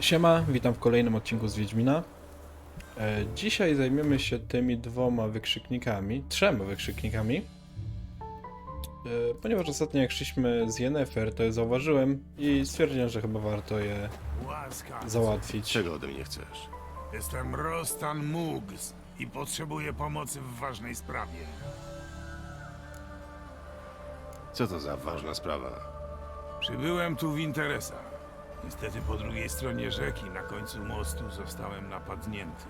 Siema, witam w kolejnym odcinku z Wiedźmina. E, dzisiaj zajmiemy się tymi dwoma wykrzyknikami, trzema wykrzyknikami. E, ponieważ ostatnio jak szliśmy z Yennefer, to je zauważyłem i stwierdziłem, że chyba warto je załatwić. Czego ode mnie chcesz? Jestem Rostan Mugs i potrzebuję pomocy w ważnej sprawie. Co to za ważna sprawa? Przybyłem tu w interesach. Niestety po drugiej stronie rzeki, na końcu mostu, zostałem napadnięty.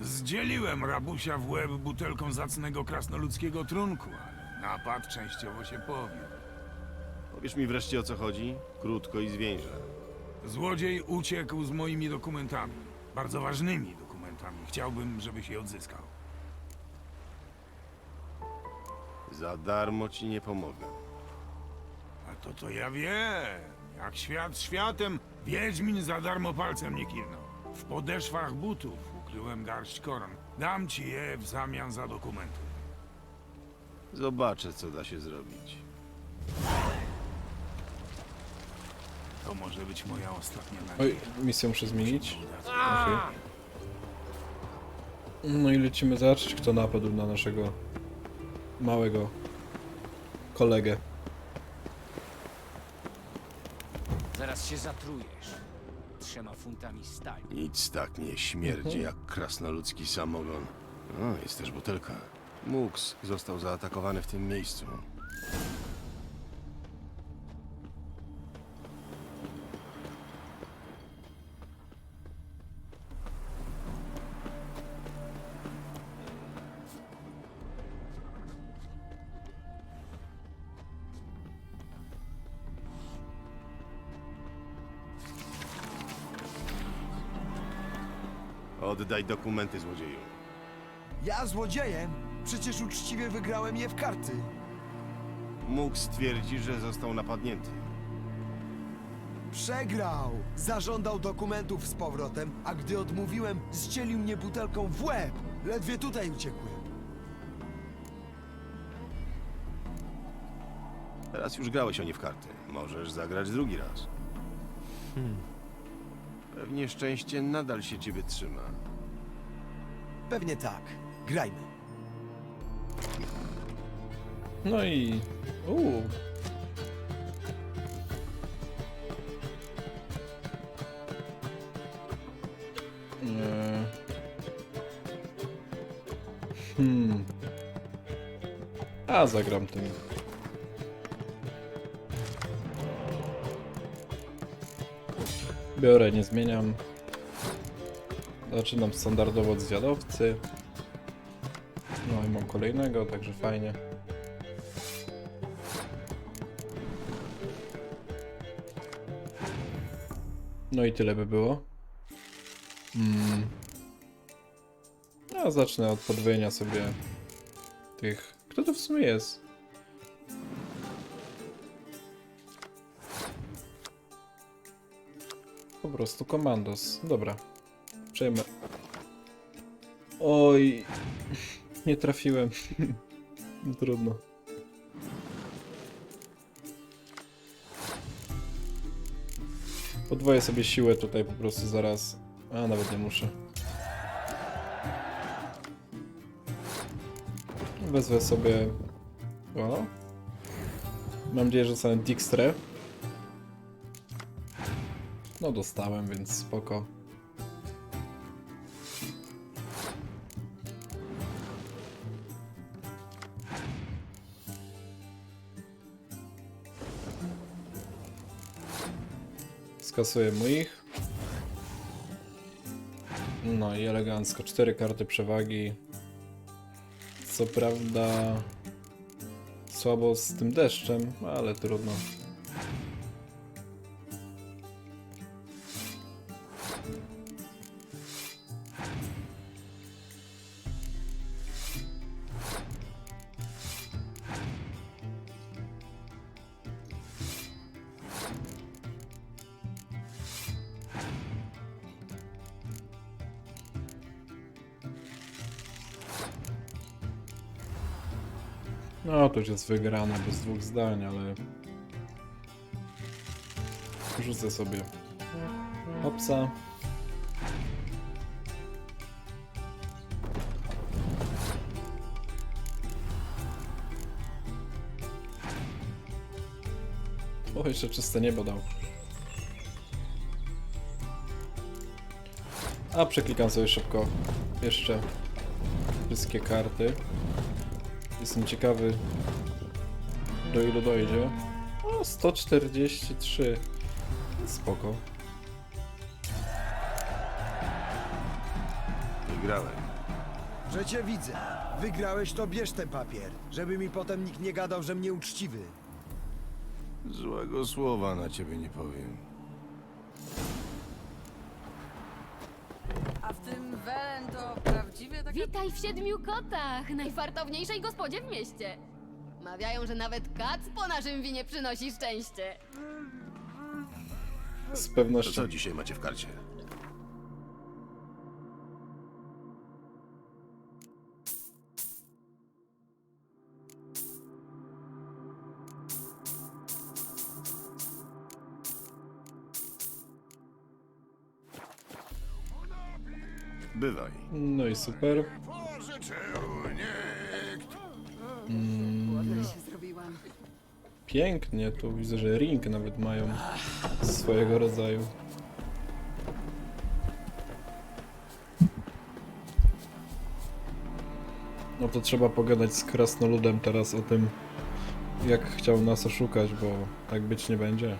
Zdzieliłem rabusia w łeb butelką zacnego krasnoludzkiego trunku, ale napad częściowo się powiódł. Powiesz mi wreszcie o co chodzi? Krótko i zwięźle. Złodziej uciekł z moimi dokumentami. Bardzo ważnymi dokumentami. Chciałbym, żebyś je odzyskał. Za darmo ci nie pomogę. A to to ja wiem. Jak świat światem, Wiedźmin za darmo palcem nie kiwnął. W podeszwach butów ukryłem garść koron. Dam ci je w zamian za dokumenty. Zobaczę, co da się zrobić. To może być moja ostatnia Oj, nadzieja. misję muszę zmienić. Okej. No i lecimy zobaczyć, kto napadł na naszego małego kolegę. Zaraz się zatrujesz. Trzema funtami stali. Nic tak nie śmierdzi jak krasnoludzki samogon. O, jest też butelka. Mux został zaatakowany w tym miejscu. Oddaj dokumenty, złodzieju. Ja złodziejem? Przecież uczciwie wygrałem je w karty. Mux twierdzi, że został napadnięty. Przegrał! Zażądał dokumentów z powrotem, a gdy odmówiłem, zcielił mnie butelką w łeb. Ledwie tutaj uciekłem. Teraz już grałeś o nie w karty. Możesz zagrać drugi raz. Pewnie szczęście nadal się ciebie trzyma. Pewnie tak. Grajmy. No i... Uuu. Hmm. A, zagram tym. Biorę, nie zmieniam. Zaczynam standardowo od zwiadowcy. No i mam kolejnego, także fajnie. No i tyle by było. Mm. Ja zacznę od podwojenia sobie tych. Kto to w sumie jest? Po prostu komandos. Dobra. Przejmę. Oj. Nie trafiłem. No Trudno. Podwoję sobie siłę tutaj po prostu zaraz. A nawet nie muszę. Wezwę sobie. O. Mam nadzieję, że dostanę Dijkstrę. No dostałem, więc spoko. Skasuję mu ich. No i elegancko. Cztery karty przewagi. Co prawda słabo z tym deszczem, ale trudno. To już jest wygrane bez dwóch zdań, ale rzucę sobie Hopsa. O, jeszcze czyste niebo dał. A przeklikam sobie szybko jeszcze wszystkie karty. Jestem ciekawy do ilu dojdzie. O, 143. Spoko. Wygrałem. Że cię widzę. Wygrałeś, to bierz ten papier, żeby mi potem nikt nie gadał, że mnie uczciwy. Złego słowa na ciebie nie powiem. A w tym Welen to prawdziwie takie... Witaj w Siedmiu Kotach, najfartowniejszej gospodzie w mieście. Mawiają, że nawet kac po naszym winie przynosi szczęście. Z To pewnością. co dzisiaj macie w karcie? Bywaj. No i super. Zrobiłam. Pięknie, tu widzę, że ring nawet mają swojego rodzaju. No to trzeba pogadać z krasnoludem teraz o tym, jak chciał nas oszukać, bo tak być nie będzie.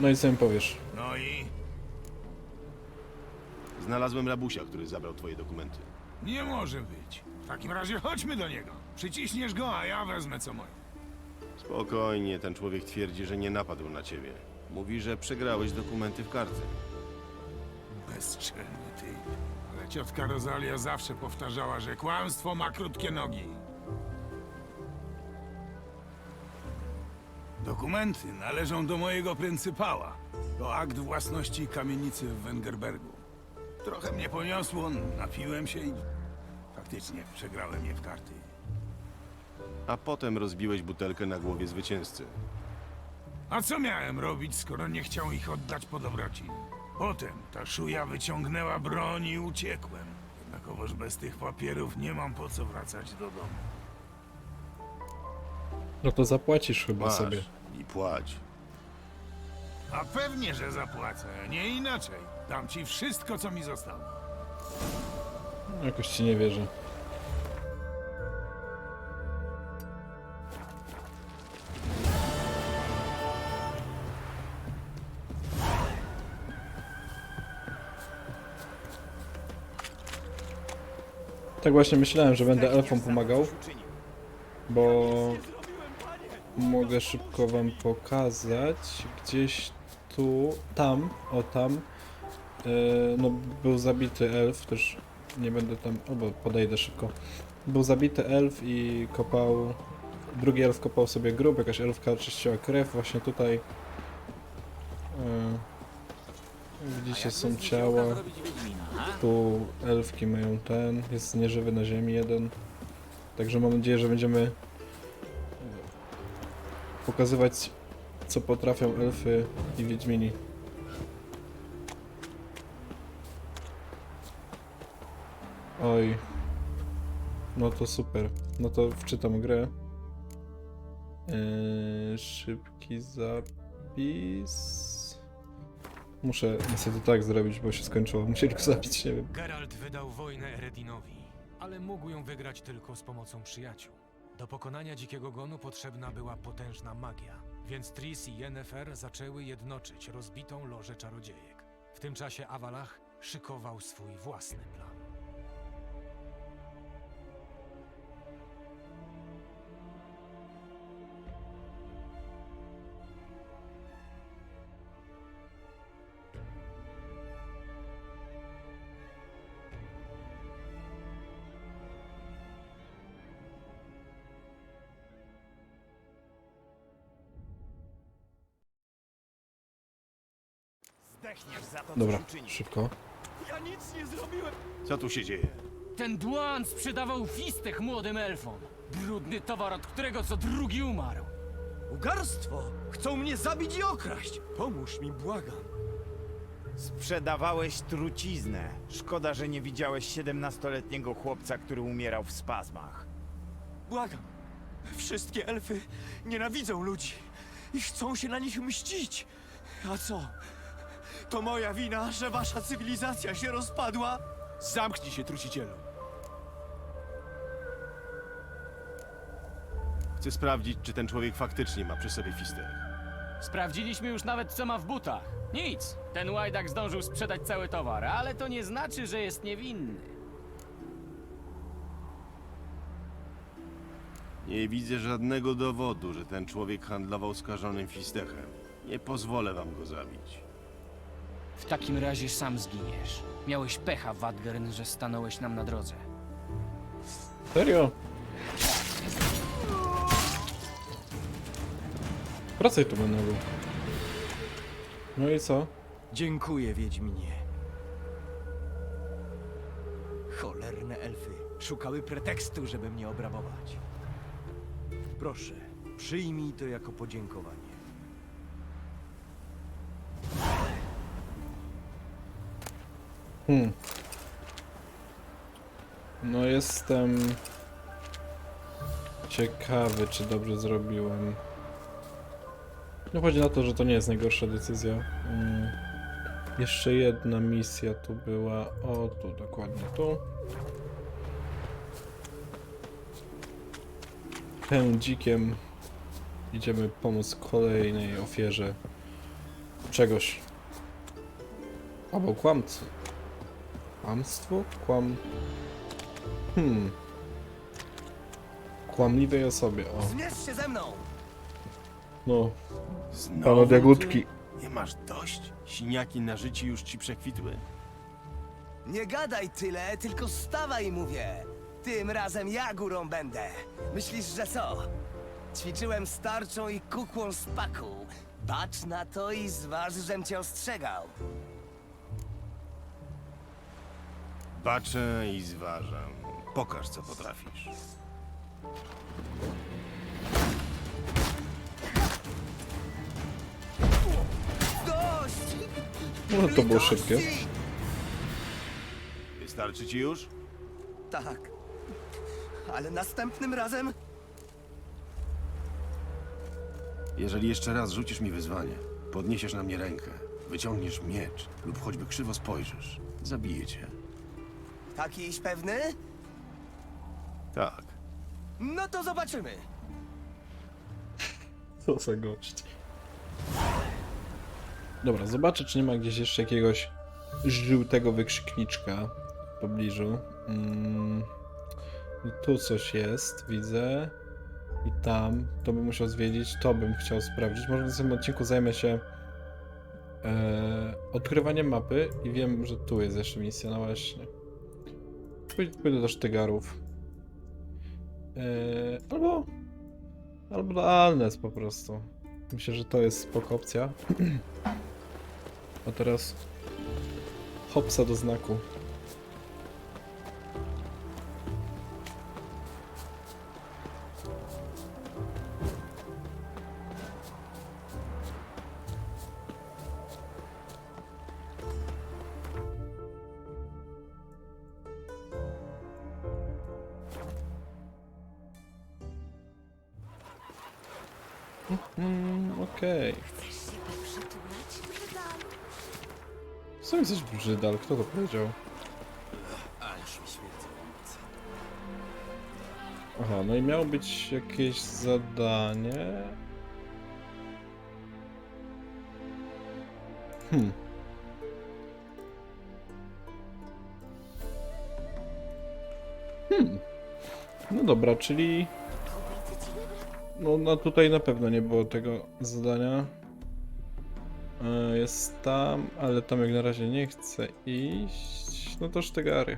No i co mi powiesz? No i Znalazłem rabusia, który zabrał twoje dokumenty. nie może być. W takim razie chodźmy do niego. Przyciśniesz go, a ja wezmę co moje. Spokojnie, ten człowiek twierdzi, że nie napadł na ciebie. Mówi, że przegrałeś dokumenty w karty. Bezczelny ty. Ale ciotka Rosalia zawsze powtarzała, że kłamstwo ma krótkie nogi. Dokumenty należą do mojego pryncypała. To akt własności kamienicy w Wengerbergu. Trochę mnie poniosło, napiłem się i faktycznie przegrałem je w karty. A potem rozbiłeś butelkę na głowie zwycięzcy. A co miałem robić, skoro nie chciał ich oddać po dobroci? Potem ta szuja wyciągnęła broń i uciekłem. Jednakowoż bez tych papierów nie mam po co wracać do domu. No to zapłacisz chyba Masz sobie. I płać. A pewnie, że zapłacę, nie inaczej. Dam ci wszystko, co mi zostało. Jakoś ci nie wierzę. Tak właśnie myślałem, że będę elfom pomagał, bo mogę szybko wam pokazać gdzieś tu, tam, o tam E, no był zabity elf, też nie będę tam, o bo podejdę szybko. Był zabity elf i kopał, drugi elf kopał sobie grób, jakaś elfka czyściła krew, właśnie tutaj. E, widzicie, są ciała, tu elfki mają ten, jest nieżywy na ziemi jeden. Także mam nadzieję, że będziemy pokazywać, co potrafią elfy i wiedźmini. Oj. No to super. No to wczytam grę. Yy, szybki zapis. Muszę niestety tak zrobić, bo się skończyło. Musieli go zabić, nie wiem. Geralt wydał wojnę Eredinowi, ale mógł ją wygrać tylko z pomocą przyjaciół. Do pokonania dzikiego gonu potrzebna była potężna magia, więc Tris i Yennefer zaczęły jednoczyć rozbitą lożę czarodziejek. W tym czasie Avalach szykował swój własny plan. Dobra, szybko. Co tu się dzieje? Ten dłan sprzedawał fistech młodym elfom. Brudny towar, od którego co drugi umarł. Ugarstwo! Chcą mnie zabić i okraść! Pomóż mi, błagam. Sprzedawałeś truciznę. Szkoda, że nie widziałeś 17-letniego chłopca, który umierał w spazmach. Błagam. Wszystkie elfy nienawidzą ludzi i chcą się na nich mścić. A co? To moja wina, że wasza cywilizacja się rozpadła? Zamknij się, trucicielu. Chcę sprawdzić, czy ten człowiek faktycznie ma przy sobie fistech. Sprawdziliśmy już nawet, co ma w butach. Nic. Ten łajdak zdążył sprzedać cały towar, ale to nie znaczy, że jest niewinny. Nie widzę żadnego dowodu, że ten człowiek handlował skażonym fistechem. Nie pozwolę wam go zabić. W takim razie sam zginiesz. Miałeś pecha, Wadgern, że stanąłeś nam na drodze. Serio? Wracaj tu, Menelu. No i co? Dziękuję, Wiedźminie. Cholerne elfy szukały pretekstu, żeby mnie obrabować. Proszę, przyjmij to jako podziękowanie. Hmm. No jestem ciekawy, czy dobrze zrobiłem. No chodzi na to, że to nie jest najgorsza decyzja. Mm. Jeszcze jedna misja tu była. O, tu dokładnie tu. Pędzikiem idziemy pomóc kolejnej ofierze czegoś. Albo kłamcy. Kłamstwo? Kłam... Hmm. Kłamliwej osobie, o. Zmierz się ze mną! No, Znowu Pan od jagódki. Nie masz dość? Siniaki na życie już ci przekwitły. Nie gadaj tyle, tylko stawaj, mówię. Tym razem ja górą będę. Myślisz, że co? Ćwiczyłem starczą i kukłą z paku. Bacz na to i zważ, żem cię ostrzegał. Baczę i zważam. Pokaż, co potrafisz. Dość! no to było szybkie. Wystarczy ci już? Tak. Ale następnym razem Jeżeli jeszcze raz rzucisz mi wyzwanie, podniesiesz na mnie rękę, wyciągniesz miecz lub choćby krzywo spojrzysz, zabiję cię. Takiś pewny? Tak. No to zobaczymy. Co za gość. Dobra, zobaczę, czy nie ma gdzieś jeszcze jakiegoś żółtego wykrzykniczka w pobliżu. Mm. I tu coś jest, widzę. I tam. To bym musiał zwiedzić, to bym chciał sprawdzić. Może w następnym odcinku zajmę się e, odkrywaniem mapy i wiem, że tu jest jeszcze misja, no właśnie. Pójdę, do Sztygarów. E, albo Albo do Alnes po prostu. Myślę, że to jest spoko opcja. A teraz hopsa do znaku. Mm, okej. Co jesteś brzydal? Kto to powiedział? Aha, no i miało być jakieś zadanie. Hmm. Hmm. No dobra, czyli... No, no tutaj na pewno nie było tego zadania. E, Jest tam, ale tam jak na razie nie chcę iść. No to sztygary.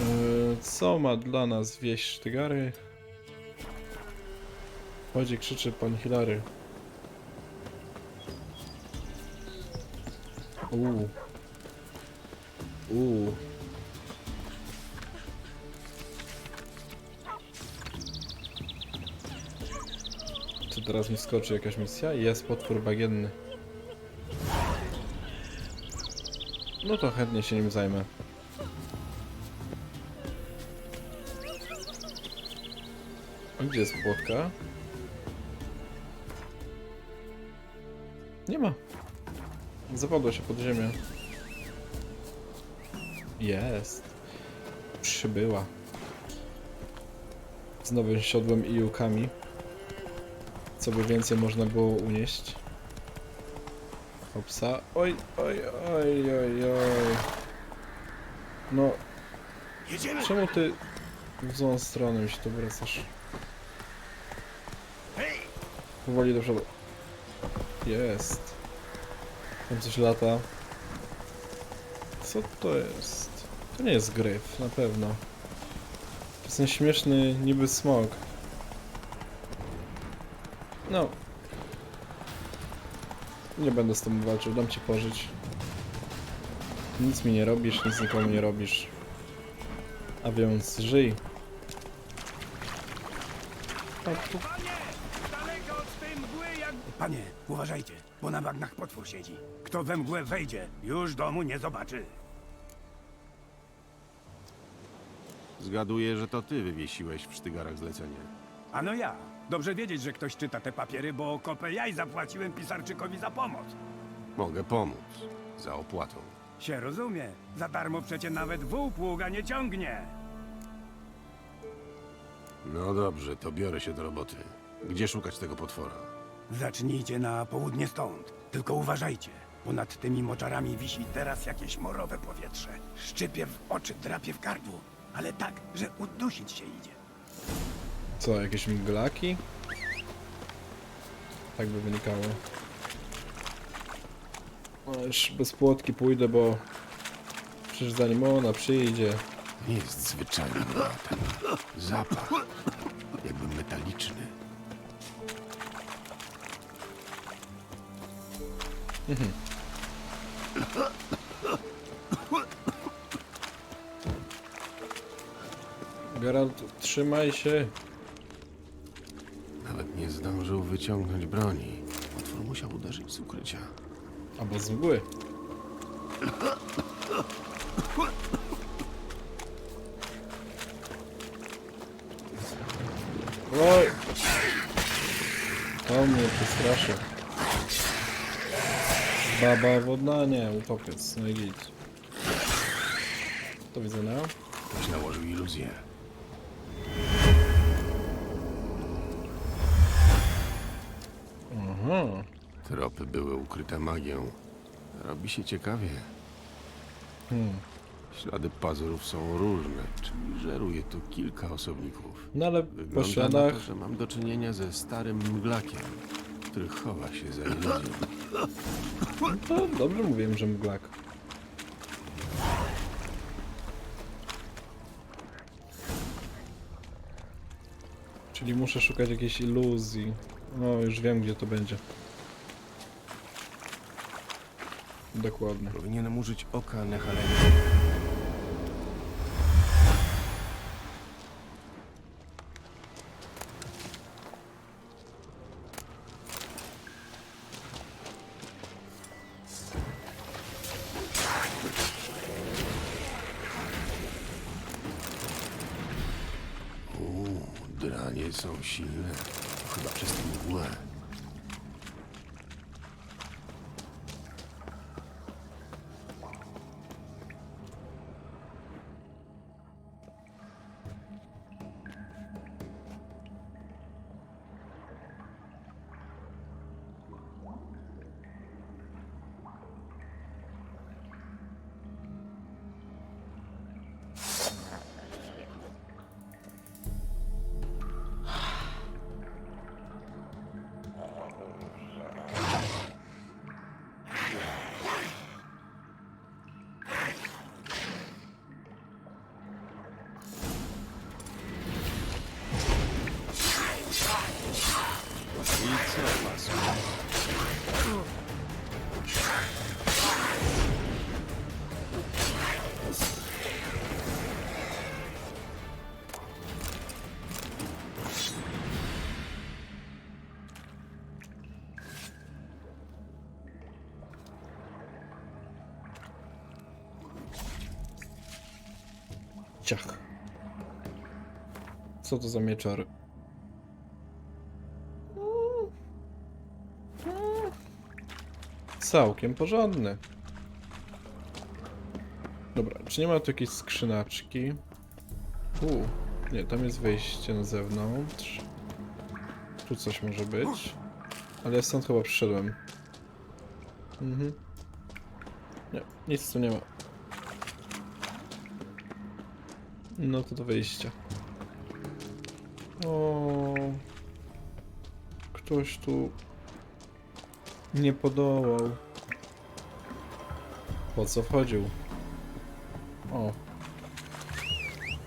E, Co ma dla nas wieść sztygary? Chodzi, krzyczy pan Hilary. Uuu. Uuu. Teraz mi skoczy jakaś misja? Jest potwór bagienny. No to chętnie się nim zajmę. A gdzie jest płotka? Nie ma. Zapadła się pod ziemię. Jest. Przybyła. Z nowym siodłem i jukami. Co by więcej można było unieść? Hopsa. Oj, oj, oj, oj, oj. No, czemu ty w złą stronę mi się tu wracasz? Powoli do przodu. Jest. Tam coś lata. Co to jest? To nie jest gryf, na pewno. To jest ten śmieszny niby smog. No. Nie będę z tobą walczył, dam ci pożyć. Nic mi nie robisz, nic nikomu nie robisz. A więc żyj. A tu Panie, uważajcie, bo na bagnach potwór siedzi. Kto we mgłę wejdzie, już domu nie zobaczy. Zgaduję, że to ty wywiesiłeś w sztygarach zlecenie. Ano ja. Dobrze wiedzieć, że ktoś czyta te papiery, bo kopę jaj zapłaciłem pisarczykowi za pomoc. Mogę pomóc. Za opłatą. Się rozumie. Za darmo przecie nawet wół pługa nie ciągnie. No dobrze, to biorę się do roboty. Gdzie szukać tego potwora? Zacznijcie na południe stąd. Tylko uważajcie. Ponad tymi moczarami wisi teraz jakieś morowe powietrze. Szczypie w oczy, drapie w gardło. Ale tak, że udusić się idzie. Co, jakieś mglaki? Tak by wynikało. No, już bez płotki pójdę, bo przecież zanim ona przyjdzie. Nie jest zwyczajny ten zapach. Jakby metaliczny. Geralt, trzymaj się. Wyciągnąć broni. Potwór musiał uderzyć z ukrycia. Albo z mgły. Oj! To mnie przestraszył. Baba wodna? Nie, utopiec. No i git. Do widzenia. Ktoś nałożył iluzję. Tropy były ukryte magią. Robi się ciekawie. Hmm. Ślady pazurów są różne, czyli żeruje tu kilka osobników. No ale po Wygląda na śladach... to, że mam do czynienia ze starym mglakiem, który chowa się za iluzją. No to dobrze mówiłem, że mglak. Czyli muszę szukać jakiejś iluzji. No, już wiem gdzie to będzie. Dokładnie. Powinienem użyć oka Nehalego. Ciach. Co to za mieczar? Całkiem porządny. Dobra, czy nie ma tu jakiejś skrzynaczki? U, nie, tam jest wejście na zewnątrz. Tu coś może być. Ale ja stąd chyba przyszedłem. Mhm. Nie, nic tu nie ma. No to do wyjścia. O, ktoś tu nie podołał. Po co wchodził? O.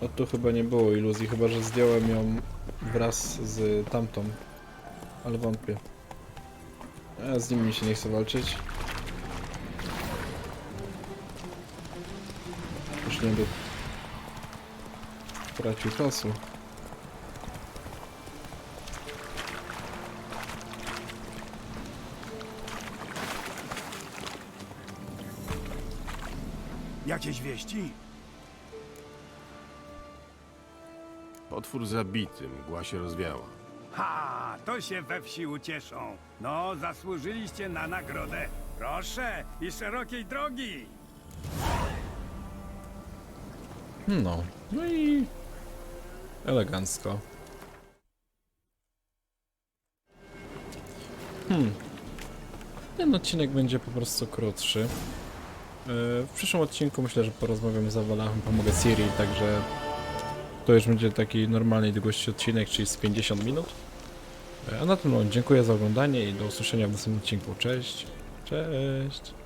A tu chyba nie było iluzji, chyba że zdjąłem ją wraz z tamtą. Ale wątpię. A z nim mi się nie chce walczyć. Już nie będę tracił czasu. Jakieś wieści? Potwór zabity, mgła się rozwiała. Ha, to się we wsi ucieszą. No, zasłużyliście na nagrodę. Proszę i szerokiej drogi. No, no i elegancko. Hmm. Ten odcinek będzie po prostu krótszy. Yy, W przyszłym odcinku myślę, że porozmawiam z Awalachem, pomogę Siri, także to już będzie taki normalnej długości odcinek, czyli z 50 minut. Yy, A na tym no, dziękuję za oglądanie i do usłyszenia w następnym odcinku. Cześć! Cześć!